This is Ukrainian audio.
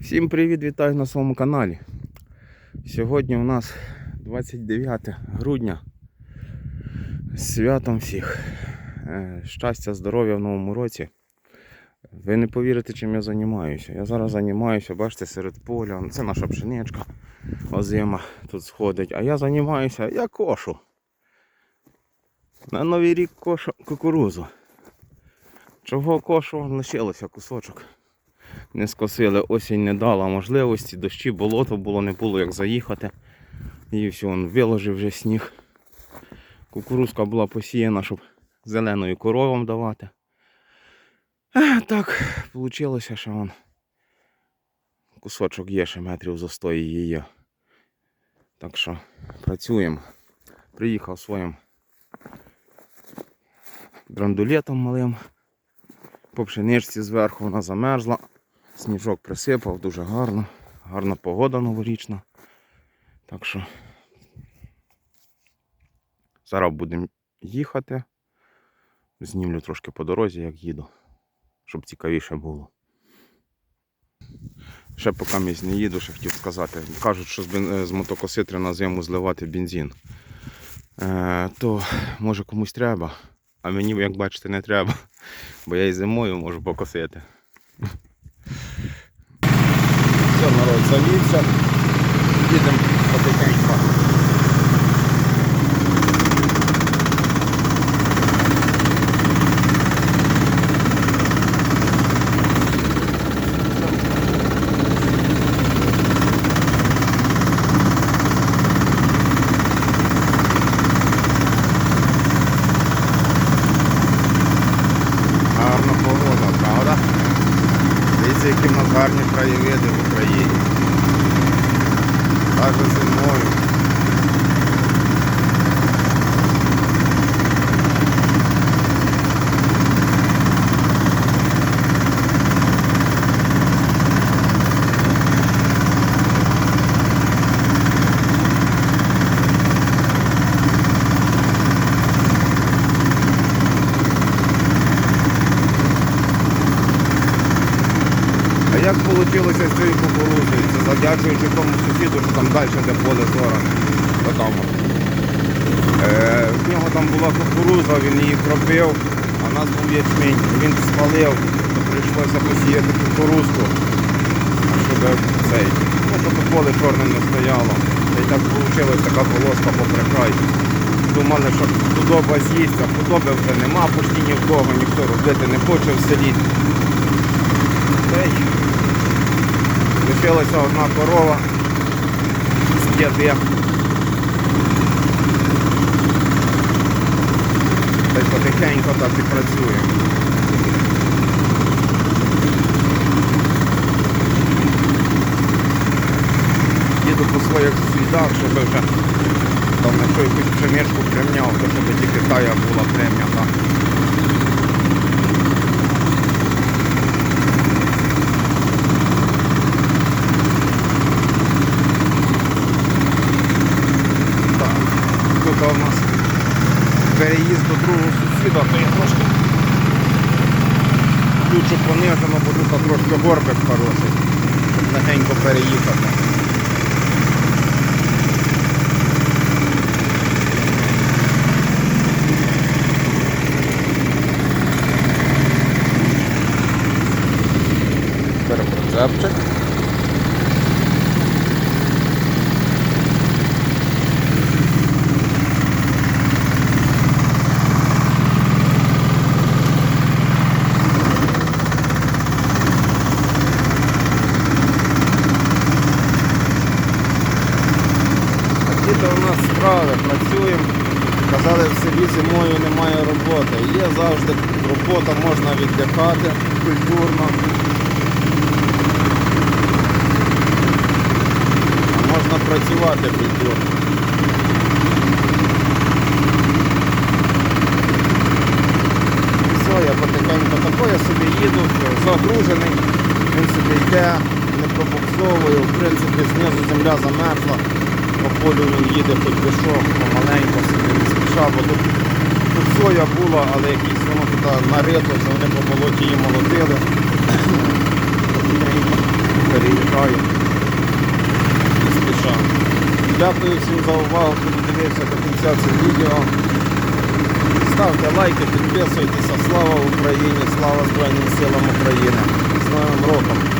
Всім привіт, вітаю на своєму каналі. Сьогодні у нас 29 грудня. Святом всіх. Е, Щастя, здоров'я в новому році. Ви не повірите, чим я займаюся. Я зараз займаюся, бачите, серед поля. Це наша пшеничка озима тут сходить. А я займаюся, я кошу. На новий рік кошу кукурузу. Чого кошу? Лишилося кусочок не скосили, осінь не дала можливості, дощі, болото було, не було як заїхати. І все, он виложив вже сніг. Кукурузка була посіяна, щоб зеленою коровам давати. А, так, вийшло, що он кусочок є ще метрів зо 100 її. Так що працюємо. Приїхав своїм драндулетом малим. По пшеничці зверху вона замерзла. Сніжок присипав дуже гарно. Гарна погода новорічна. Так що зараз будемо їхати. Знімлю трошки по дорозі, як їду, щоб цікавіше було. Ще поки місць не їду, ще хотів сказати. Кажуть, що з, мотокоситри на зиму зливати бензин. Е, то може комусь треба, а мені, як бачите, не треба. Бо я і зимою можу покосити. Завівся. Їдемо потихеньку. Гарна погода, правда? Дивіться, які в гарні краєвиди в Україні. Навіть зимою. Як вийшло з цією кукурузою? Це завдячуючи тому сусіду, що там далі де поле. Отам. Е, в нього там була кукуруза, він її кропив, а нас був ячмінь. Він спалив, то прийшлося посіяти кукурузку, щоб цей, ну, щоб поле чорним не стояло. І так вийшла така полоска попри край. Думали, що худоба з'їсть, а худоби вже нема, почти ні в кого, ніхто робити не хоче в селі. Та й Лишилася одна корова з п'яти. Та й потихеньку так і працює. Їду по своїх слідах, щоб вже там якщо якусь пшеничку примняв, то щоб тільки тая була прим'ята. Так, тут у нас переїзд до другого сусіда, то я трошки включу понижено, бо тут трошки горбик хороший, щоб легенько переїхати. Тепер прицепчик. У нас справи, працюємо. Казали, в селі зимою немає роботи. Є завжди робота, можна віддихати культурно. Можна працювати культурно. Все, я потихеньку такое собі їду, загружений, він собі йде, не пробуксовую, в принципі знизу земля замерзла, по полю він їде хоч би що, помаленько собі не спішав, бо тут, тут соя була, але якісь воно тут нарито, це вони по болоті її молотили. Переїжджаю. Не спішав. Дякую всім за увагу, хто додивився до кінця цього відео. Ставте лайки, підписуйтеся. Слава Україні, слава Збройним силам України. З Новим роком!